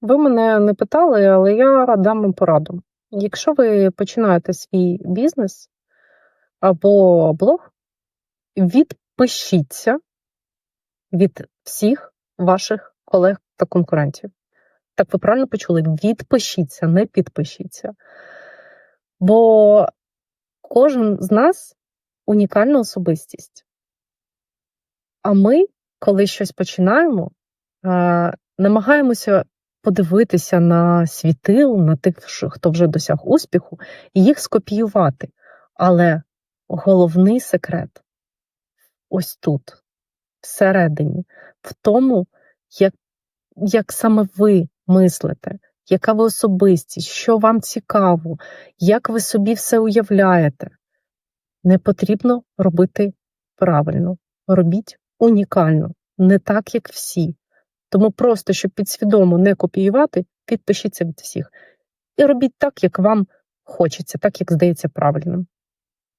Ви мене не питали, але я дам вам пораду. Якщо ви починаєте свій бізнес або блог, відпишіться від всіх ваших колег та конкурентів. Так ви правильно почули? Відпишіться, не підпишіться. Бо кожен з нас унікальна особистість. А ми, коли щось починаємо, намагаємося подивитися на світил, на тих, хто вже досяг успіху, і їх скопіювати. Але головний секрет ось тут, всередині, в тому, як, як саме ви мислите, яка ви особистість, що вам цікаво, як ви собі все уявляєте. Не потрібно робити правильно, робіть унікально, не так, як всі. Тому просто, щоб підсвідомо не копіювати, підпишіться від всіх. І робіть так, як вам хочеться, так як здається правильним.